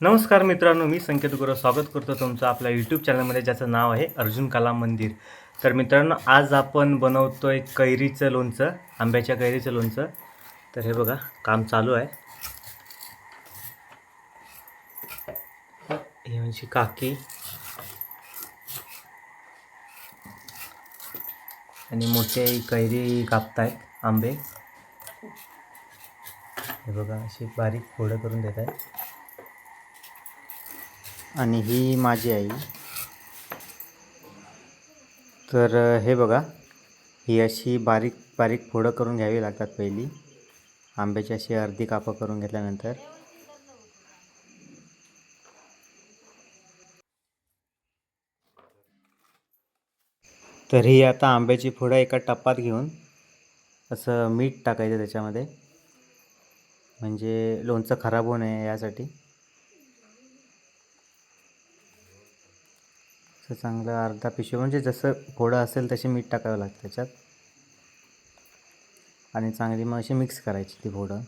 नमस्कार मित्रांनो मी संकेत गुरव स्वागत करतो तुमचं आपल्या यूट्यूब चॅनलमध्ये ज्याचं नाव आहे अर्जुन कला मंदिर. तर मित्रांनो आज आपण बनवतो आहे कैरीचं लोणचं आंब्याच्या कैरीचं लोणचं. तर हे बघा काम चालू आहे. हे म्हणजे काकी. आणि मोठे कैरी कापतायत आंबे. हे बघा अशी बारीक फोडं करून देत आहेत आणि ही माझी आई. तर हे बघा ही अशी बारीक बारीक फोडं करून घ्यावी लागतात पहिली. आंब्याची अशी अर्धी कापं करून घेतल्यानंतर. तर ही आता आंब्याची फोडं एका टप्पात घेऊन असं मीठ टाकायचं त्याच्यामध्ये. म्हणजे लोणचं खराब होऊ नये यासाठी. असं चांगलं अर्धा पिशवी. म्हणजे जसं फोडं असेल तसे मीठ टाकावं लागतं त्याच्यात. आणि चांगली मग अशी मिक्स करायची ती फोडं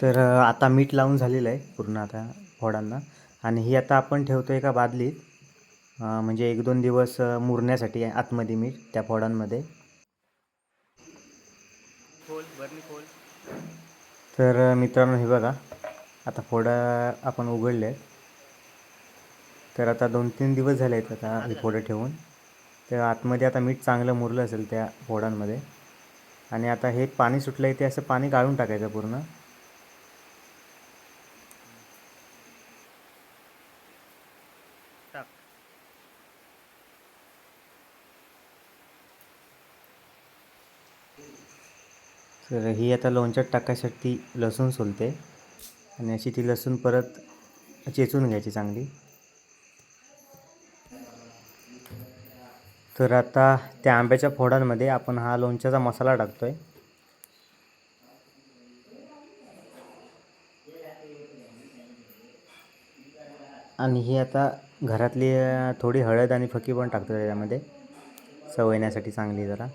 तर आता मीठ लावून झालेलं आहे पूर्ण आता फोडांना आणि ही आता आपण ठेवतो एका बादलीत. म्हणजे एक दोन दिवस मुरण्यासाठी आतमध्ये मीठ त्या फोडांमध्ये तर मित्रांनो हे बघा. आता फोडं आपण उघडले आहेत तर आता दोन तीन दिवस झाले आहेत आता हे फोडं ठेवून. तर आतमध्ये आता मीठ चांगलं मुरलं असेल त्या फोडांमध्ये. आणि आता हे पाणी सुटलं आहे ते असं पाणी गाळून टाकायचं पूर्ण. तर ही आता लोणच्यात टाकायसाठी लसूण सोलते. आणि अशी ती लसूण परत चेचून घ्यायची चांगली. तर आता त्या आंब्याच्या फोडांमध्ये आपण हा लोणच्याचा मसाला टाकतो आहे आणि ही आता घरातली थोडी हळद आणि फकी पण टाकतो त्याच्यामध्ये सवयण्यासाठी चांगली जरा.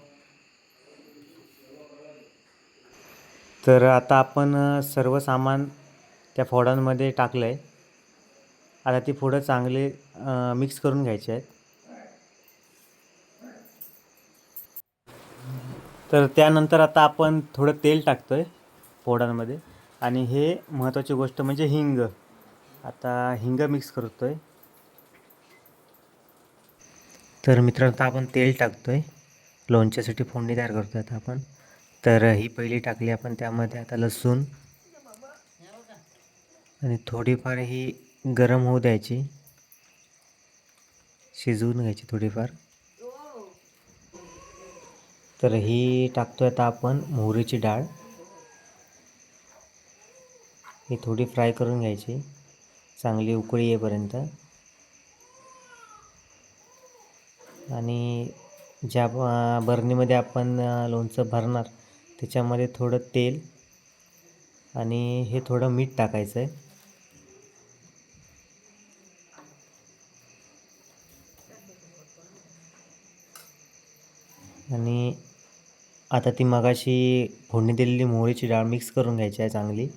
तर आता आपण सर्व सामान त्या फोडांमध्ये टाकलं आहे आता ती फोडं चांगले मिक्स करून घ्यायची आहेत. तर त्यानंतर आता आपण थोडं तेल टाकतो आहे फोडांमध्ये आणि हे महत्त्वाची गोष्ट म्हणजे हिंग. आता हिंग मिक्स करतो आहे तर मित्रांनो आता आपण तेल टाकतो आहे लोणच्यासाठी फोडणी तयार करतो आता आपण. तर ही पहिली टाकली आपण त्यामध्ये आता लसूण. आणि थोडीफार ही गरम होऊ द्यायची. शिजवून घ्यायची थोडीफार. तर ही टाकतोय आता आपण मोहरीची डाळ. ही थोडी फ्राय करून घ्यायची. चांगली उकळी येईपर्यंत. आणि ज्या बरणीमध्ये आपण लोणचं भरणार त्याच्यामध्ये थोडं तेल आणि हे थोडं मीठ टाकायचं आहे आणि आता ती मगाशी फोडणी दिलेली मोहरीची डाळ मिक्स करून घ्यायची आहे चांगली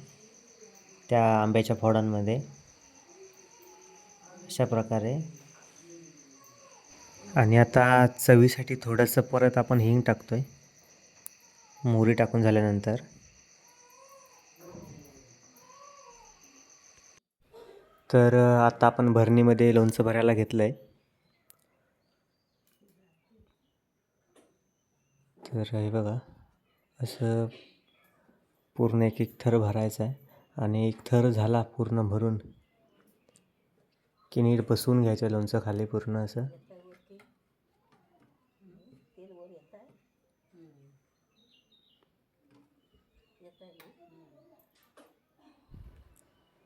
त्या आंब्याच्या फोडांमध्ये. अशा प्रकारे. आणि आता चवीसाठी थोडंसं परत आपण हिंग टाकतो आहे मोहरी टाकून झाल्यानंतर. तर आता आपण भरणीमध्ये लोणचं भरायला घेतलं आहे तर हे बघा असं पूर्ण एक एक थर भरायचा आहे आणि एक थर झाला पूर्ण भरून. की नीट बसवून घ्यायचं लोणचं खाली पूर्ण असं.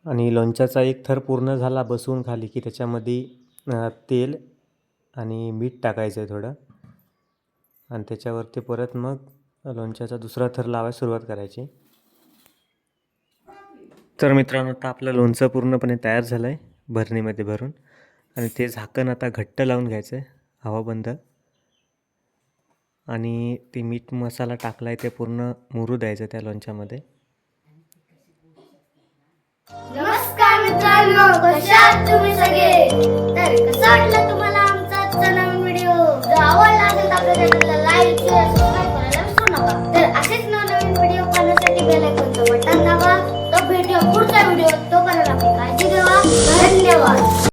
आणि लोणच्याचा एक थर पूर्ण झाला बसवून खाली की त्याच्यामध्ये तेल आणि मीठ टाकायचं आहे थोडं. आणि त्याच्यावरती परत मग लोणच्याचा दुसरा थर लावायला सुरुवात करायची. तर मित्रांनो आता आपलं लोणचं पूर्णपणे तयार झालं आहे भरणीमध्ये भरून. आणि ते झाकण आता घट्ट लावून घ्यायचं आहे हवा बंद. आणि ते मीठ मसाला टाकला आहे ते पूर्ण मुरू द्यायचं त्या लोणच्यामध्ये. नमस्कार मित्रांनो तुम्ही सगळे? तर तुम्हाला आमचा नवीन व्हिडिओ आवडला असेल आपल्या चॅनलला 再见